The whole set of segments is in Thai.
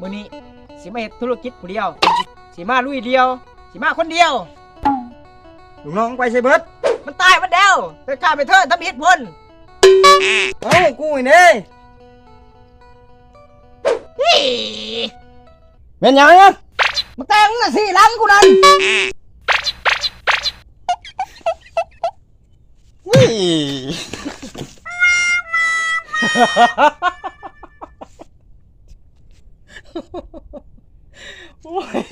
มื้อนี้สิมาเฮ็ดธุรกิจผู้เดียว สิมาลุยเดียว สิมาคนเดียว ลูกน้องไปใส่เบิดมันตายมันเดียวไปฆ่าไปเถิดทำอิฐพุ่นเอ้ากูอีนี่เป็นหยังอะมาแต่งน่ะสิหลังกูนั่นนี่โอ้ย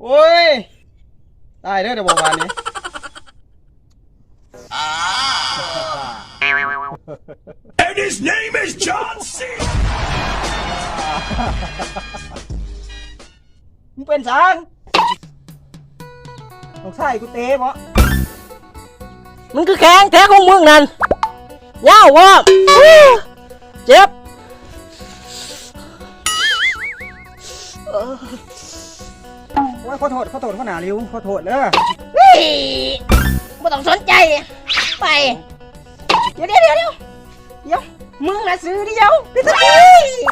โอ้ย ตายเด้อเดี๋ยวบอกวันนี้ And his name is John C. มึงเป็นช้างลูกชายกูเตะบ่มันคือแข็งแท้ของมึงนั่นยาววะเจ็บโอ้ยขอโทษขอโทษขอหนาริวขอโทษเด้อไม่ต้องสนใจ ไป เดี๋ยวเดี๋ยวเดี๋ยวเดี๋ยวเดี๋ยวมึงน่ะซื้อเดียวเดี๋ยว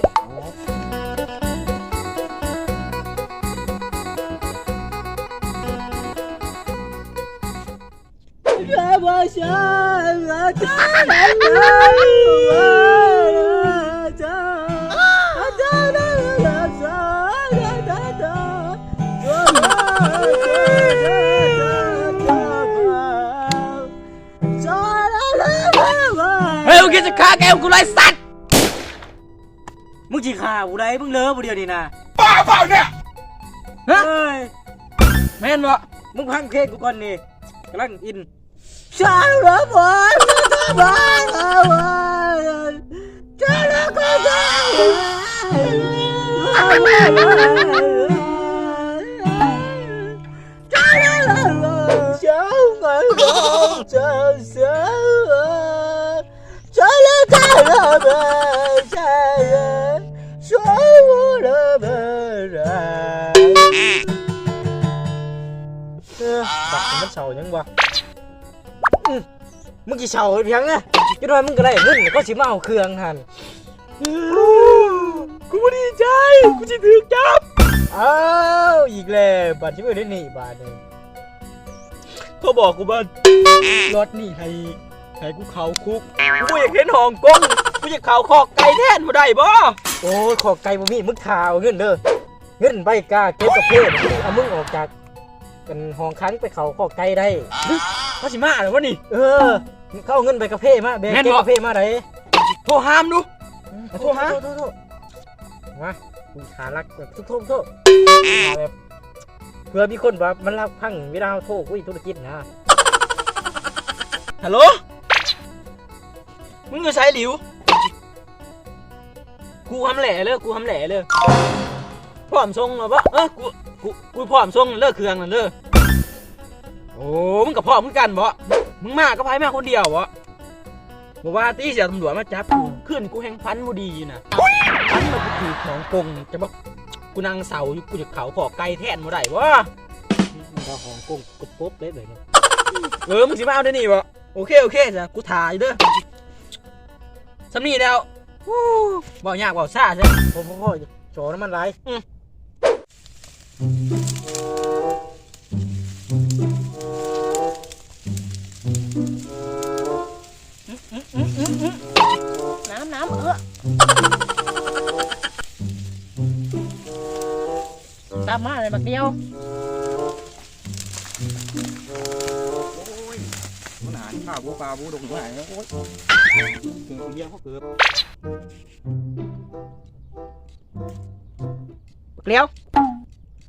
คิดจะฆ่าแกกูไรสัตว์มึงจีฆ่ากูได้มึงเลิกกูเดียวนี่นะบ้าเปล่าเนี่ยเฮ้ยแม่นบ่มึงพังเพลงกูก่อนนี่กำลังอินฉันรักมันฉันรักมันฉันรักมันเอ บักมันเฉายังบ่อื้อมึงกี่เฉาเพียงนะจุดว่ามึงก็ได้เงินก็สิมาเอาเครื่องหันกูดีใจกูจะถือจับอ้าวอีกแล้วบัตรที่ไม่ได้หนีบาทหนึงเขาบอกกูว่ารถนี่ให้ให้กูเขาคุกกูอยากเห็นฮ่องกงกูอยากเขาคอกไก่แทนบ่ได้บ่โอ้ยคอกไก่บ่มีมึงข่าวเงินเด้อเงินใบกล้าเก็บกับเพศเอามึงออกจาก กันห้องค้างไปเขาคอกไก่ได้เขาสิมาหรือวะนี่ เออ เข้าเอาเงินไปกับเพศมาแบกแม่นเก็บบ่กับเพศมาได้โทรห้ามดูโทษฮะโทษโทษมากูหารักแบบทุกโทษโทษหาแบบเพื่อมีคนว่ามันรักพังเวลาเราโทษกูอีธุรกิจนะฮัลโหลมึงอยู่ใช้หลิว กูทำแหล่เลยกูทำแหล่เลยพร้อมทรงเหรอปะเออกู กูกูพร้อมทรงเลิกเครื่องนั่นเด้อโอ้มึงกับพ่อมึงกันบ่มึงมาก็พายมาคนเดียวบ่บอกว่าตีเสียตำรวจมาจับกูขึ้นกูแหงพันบ่ดีนะพันมากูถือของกงจะบอกกูนั่งเสาอยู่กูจะเขาขอไก่แทนบ่ได้บ่เราของกงกดปุ๊บเล็เลยเนี่ยเออมึงสิมาเอาเดี๋ยวนี้บ่โอเคโอเคจ้ะกูถ่ายอยู่เด้อสำนีแล้ววู้บ่ยากบ่ซ่าใช่ผมพ่อโจน้ำมันไร น้ำน้ำเออตามมาเลยบักเดียวมันหาข้าวบูปลาบูดงไหนโอ้ยเกือบเลี้ยเขาเกือบบักเลี้ยว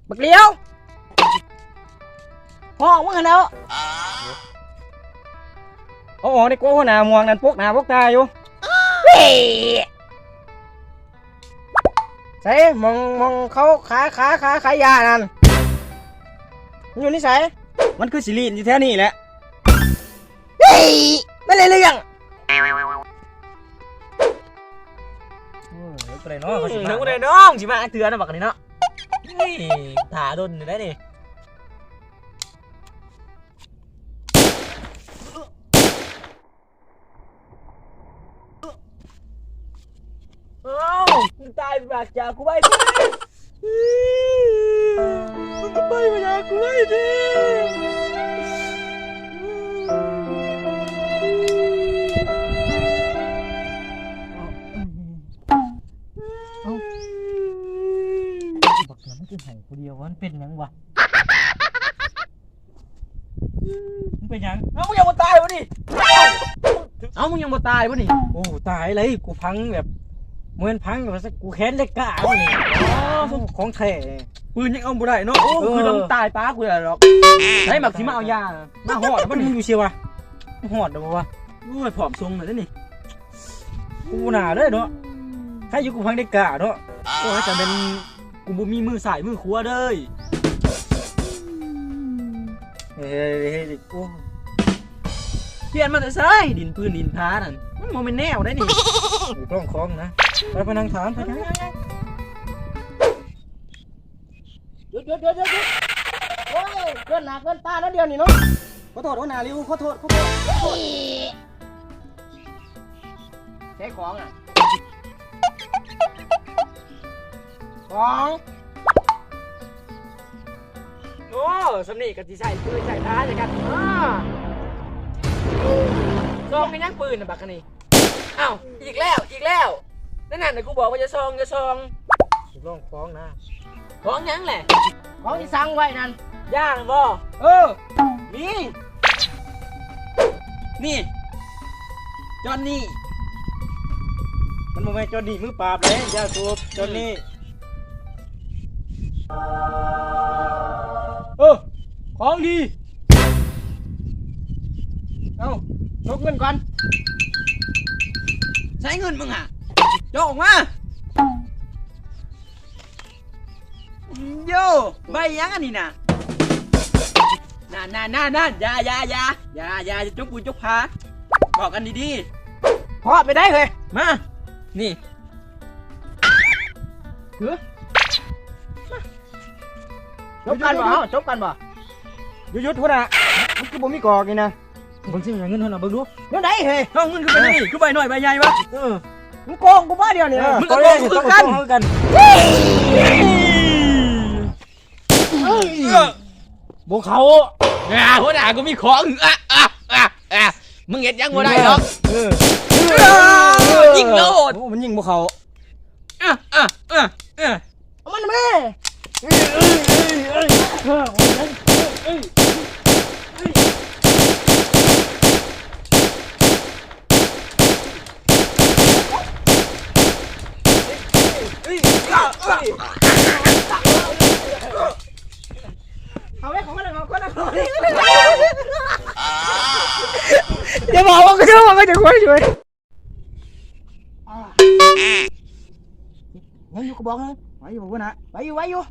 บักเลี้ยวห้องมึงเห็นแล้วอ๋อในกูหัวหน้ามวงนั่นพวกหน้าพวกตาอยู่ใส่มองมองเขาขาขาขาขายยานั่นมันอยู่นี่ใส่มันคือสิลีนอยู่แถวนี้แหละเฮ้ยไม่เลยเรื่องอืมเดี๋ยวไปเลยเนาะเขาสิถึมางกูได้น้องสิมาเตือนนะบักนี่เนาะ นี่ถาดนอยู่ได้ดิเอ้าจะตายไปจากจากกูไปดิมึงก็ไปไปจากกูไปดิ คือไห้คนเดียววะมันเป็นหยังวะมันเป็นหยังเอ้ามึงยังบ่ตายวะนี่เอ้ามึงยังบ่ตายวะนี่โอ้ตายเลยกูพังแบบเหมือนพังแบบสักกูแค้นเล็กกะวะนี่อ๋อของแท้ปืนยังเอาบ่ได้เนาะโอ้เออคือต้องตายป้ากูแหละหรอกให้หมักสิมาเอายามาหอดแล้วมัมันนมึนี่งอยู่เชียววะหอดเดี๋ยววะโอ้ยผอมทรงเลยนะนี่กูหนาเลยเนาะให้อยู่กูพังเล็กกะเนาะโอ้ยแต่เป็น กูบ่มีมือสายมือขวาเด้ยเฮ้ยเฮ้ยกูเปลี่ยนมาแต่ใส่ดินปืนดินพานั่นมันบ่แม่นแนวได้นี่อยู่กล้องคล้องนะไปไปนั่งถามไปนั่งหยุดหยุดหยุดหยุดหยุดโอ้ยเกินหน้าเกินตาแล้วเดียวนี่เนาะขอโทษหัวหน้าริวขอโทษขอโทษใช้ของอะ ของโอ้สำนีก็สิใส่ปืนใส่พาจังกันอ้าซองเป็นยังปืนน่ะบักอันนี่อ้าวอีกแล้วอีกแล้วนั่นน่ะกูบอกว่าจะซองจะซองอยู่กล้องคล้องนะของหยังแหละของที่สั่งไว้นั่นย่างบ่เออนี่นี่จอนนี่ มันบ่แม่นจอดีมือปราบเลยยาสูบจนนี่ เออ ของดี เอายกเงินก่อน ใช้เงินมึงอะโยกออกมา โยใบยังอันนี้น่ะน่าน่าน่าน่าอย่าอย่าอย่าอย่าอย่าจะจุกปูจุกพาบอกกันดีพอดไปได้เลยๆมา นี่ จบกันบ่เฮาจบกันบ่หยุดหยุดหัวหน้ามันคือบ่มีกอกนี่นะเบิ่งสิเงินหัวหน้าเบิ่งดูเดี๋ยวไหนเฮ้ยเอาเงินขึ้นไปนี่ขึ้นไปหน่อยใบใหญ่ปะเออมึงโกงกูบ่เดียวนี่เออมึงก็ตอนแรโกงกูต้องคือกันโกงกันบ่เขาอ่าหัวหน้ากูมีของอะอะอะอะมึงเห็นยังบ่ได้หรอกเออยิงโลดโอ้มันยิงบ่เขาอะอะอะอะเอามันแม่เอาไว้ข องมันเลยของมันเลยของมันเลยอย่าบอกว่าก็เชื่อว่าก็จะคุยช่วยไว้อยู่ก็บอกนะไว้อยู่วะนะไว้อยู่ไว้อยู่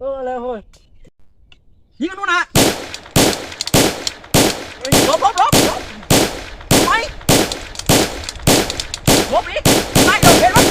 เออเลยเฮ้ยยิงกันนู่นนะลบลบลบลบไปลบอีกไม่โดนเห็นปะ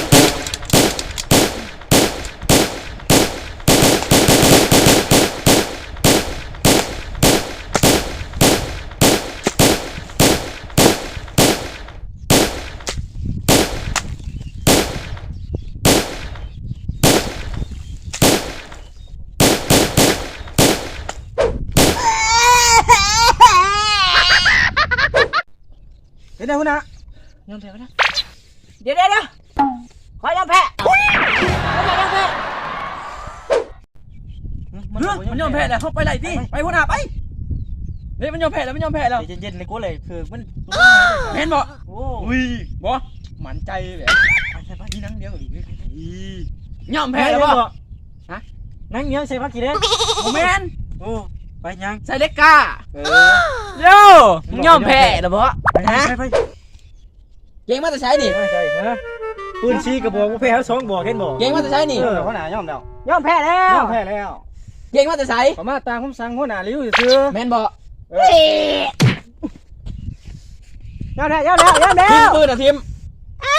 เห็ นได้หัวหน้ายอมแพ้นะเดี๋ยวเดี๋ยวเดี๋ยวขอยอมแพ้ขอยอมแพ้เฮ้ยมันยอมแพ้แล้วเข้าไปไหนที่ไปหัวหน้าไปเฮ้ยมันยอมแพ้แล้วมันยอมแพ้แล้วใจเย็นๆเลยกูเลยคือมันเห็นบ่โอ้อุ้ยบ่หมันใจแบบไปใส่ผ้ากีนังเดียวอีกยอมแพ้แล้วบ่ฮะนั่งเงี้ยใส่ผ้ากีเด้โมเมนโอ้ ไปยังใส่เล็กกาเอโยมึงยอมแพ้แล้วบ่ไปไปไปเก่งมาแต่ใช้นี่ไม่ใช่ฮะปืนชีกระบอกกูแพ้สองบอกเห็นบอกเก่งมาแต่ใช้นี่เออหัวหน้ายอมแล้วยอมแพ้แล้วยอมแพ้แล้วเก่งมาแต่ไสขอมาตามคำสั่งหัวหน้าริ้วซื่อแม่นบ่เฮ้ยยาวแล้วยาวแล้วยาวแล้ทีมวปืนอะทีมอ้า